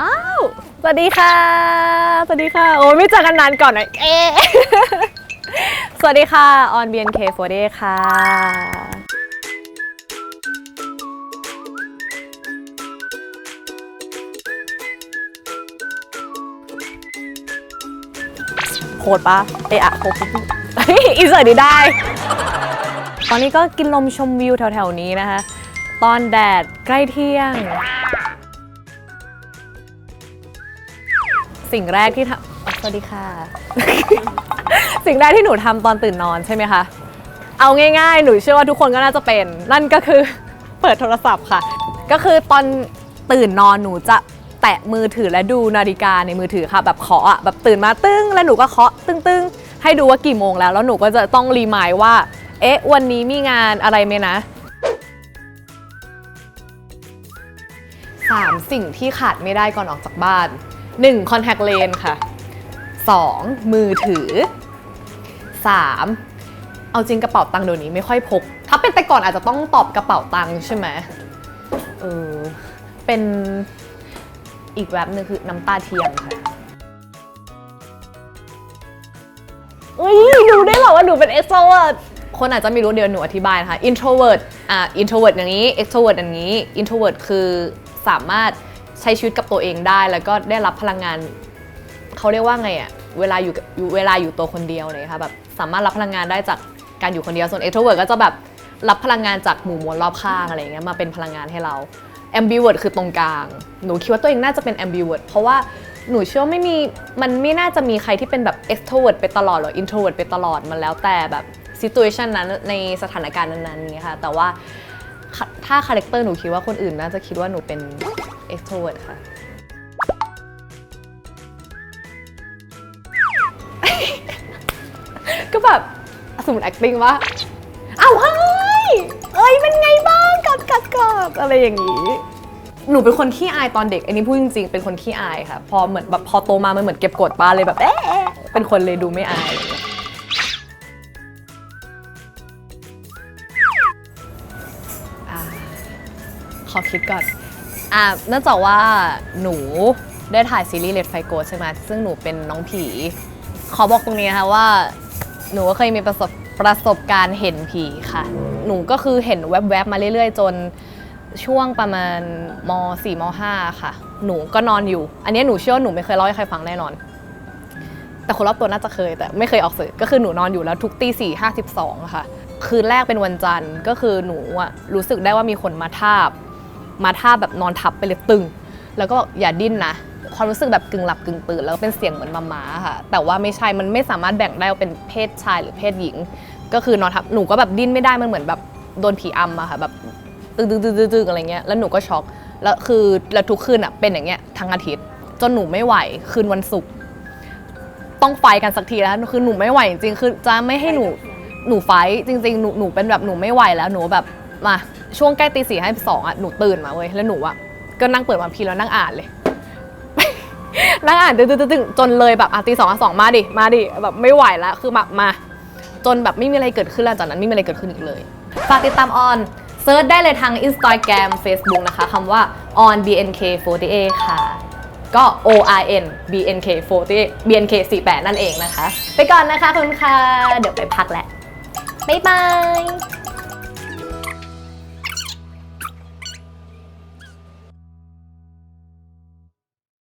อ้าวสวัสดีค่ะสวัสดีค่ะ โอ้ไม่เจอกันนานก่อนนะเอ๊ะสวัสดีค่ะออน BNK48 ค่ะ โคตรปะเอะอะโคตรอินเสิร์ตดีได้ ตอนนี้ก็กินลมชมวิวแถวๆนี้นะคะ ตอนแดดใกล้เที่ยง สิ่งแรกที่ทำอ๋อสวัสดีค่ะ สิ่งแรกที่หนูทำตอนตื่นนอนใช่ไหมคะ เอาง่ายๆ หนูเชื่อว่าทุกคนก็น่าจะเป็น นั่นก็คือ เปิดโทรศัพท์ค่ะ ก็คือตอนตื่นนอนหนูจะแตะมือถือและดูนาฬิกาในมือถือค่ะ แบบเคาะอะแบบตื่นมาตึ้ง แล้วหนูก็เคาะตึ้งตึ้งๆให้ดูว่ากี่โมงแล้ว แล้วหนูก็จะต้องรีมายว่า เอ๊ะ วันนี้มีงานอะไรไหมนะสามสิ่งที่ขาดไม่ได้ก่อนออกจากบ้าน 1. contact lens ค่ะ 2. มือถือ 3. เอาจริงกระเป๋าตังค์เดี๋ยวนี้ไม่ค่อยพก ถ้าเป็นแต่ก่อนอาจจะต้องตอบกระเป๋าตังค์ใช่ไหมเออเป็นอีกแบบหนึ่งคือน้ำตาเทียมค่ะเอ้ยดูได้เหรอว่าหนูเป็น extrovert คนอาจจะไม่รู้เดี๋ยวหนูอธิบายนะคะ introvert อะ introvert อย่างนี้ extrovert อย่างนี้ introvert คือสามารถ ใช้ชีวิตกับตัวเองได้ แล้วก็ได้รับพลังงานเขาเรียกว่าไงอะเวลาอยู่เวลาอยู่ตัวคนเดียวเลยค่ะแบบสามารถรับพลังงานได้จากการอยู่คนเดียวส่วน extrovert ก็จะแบบรับพลังงานจากหมู่มวลรอบข้างอะไรเงี้ยมาเป็นพลังงานให้เรา ambivert คือตรงกลางหนูคิดว่าตัวเองน่าจะเป็น ambivert เพราะว่าหนูเชื่อไม่มีมันไม่น่าจะมีใครที่เป็นแบบ extrovert ไปตลอดหรอ introvert ไปตลอดมันแล้วแต่แบบ situation นั้นในสถานการณ์นั้นๆนี้ค่ะแต่ว่าถ้าคาแรคเตอร์หนูคิดว่าคนอื่นน่าจะคิดว่าหนูเป็น extrovert ค่ะ ก็แบบสมมติ acting ว่าอ้าวเฮ้ยเอ้ยเป็นไงบ้างกอดกอดกอดอะไรอย่างนี้หนูเป็นคนขี้อายตอนเด็ก อันนี้พูดจริงๆ เป็นคนขี้อายค่ะ พอเหมือนแบบพอโตมา มันเหมือนเก็บกดปาเลยแบบเอ๊ะเป็นคนเลยดูไม่อายอะไรอย่างนี้ขอคิดก่อน อ่าเนื่องจากว่าหนูได้ถ่ายซีรีส์เลดไฟโกใช่ไหมซึ่งหนูเป็นน้องผี ขอบอกตรงนี้นะคะว่า หนูก็เคยมีประสบประสบการณ์เห็นผีค่ะ หนูก็คือเห็นแวบๆมาเรื่อยๆ จนช่วงประมาณม 4 ม 5 ค่ะ หนูก็นอนอยู่ อันนี้หนูเชื่อว่าหนูไม่เคยเล่าให้ใครฟังแน่นอน แต่คนรอบตัวน่าจะเคย แต่ไม่เคยออกสื่อก็คือหนูนอนอยู่แล้วทุกตีสี่ห้าสิบสองค่ะ คืนแรกเป็นวันจันทร์ก็คือหนูอะรู้สึกได้ว่ามีคนมาทาบ มาท่าแบบนอนทับไปเลยตึง แล้วก็บอกอย่าดิ้นนะความรู้สึกแบบกึ่งหลับกึ่งตื่นแล้วก็เป็นเสียงเหมือนมาม้าค่ะ แต่ว่าไม่ใช่มันไม่สามารถแบ่งได้ว่าเป็นเพศชายหรือเพศหญิง ก็คือนอนทับหนูก็แบบดิ้นไม่ได้มันเหมือนแบบโดนผีอำอะค่ะแบบตึงตึงตึงตึงอะไรเงี้ยแล้วหนูก็ช็อกแล้วคือแล้วทุกคืนอะเป็นอย่างเงี้ยทั้งอาทิตย์จนหนูไม่ไหวคืนวันศุกร์ต้องไฟกันสักทีแล้วคือหนูไม่ไหวจริงๆคือจะไม่ให้หนูหนูไฟจริง ๆ หนูหนูเป็นแบบหนูไม่ไหวแล้วหนูแบบ มาช่วงใกล้ตีสี่ให้สองอะหนูตื่นมาเว้ยแล้วหนูอะก็นั่งเปิดวันพีแล้วนั่งอ่านเลย นั่งอ่านตึ้งๆๆๆจนเลยแบบอะตีสองอะสองมาดิมาดิแบบไม่ไหวแล้วคือแบบมา จนแบบไม่มีอะไรเกิดขึ้นหลังจากนั้นไม่มีอะไรเกิดขึ้นอีกเลยฝากติดตามออนเซิร์ชได้เลยทาง Instagram Facebook นะคะคำว่า on bnk48 ค่ะ ก็ O R N B N K 48 B N K 48นั่นเองนะคะ ไปก่อนนะคะคุณค่ะ เดี๋ยวไปพักแหละบ๊ายบาย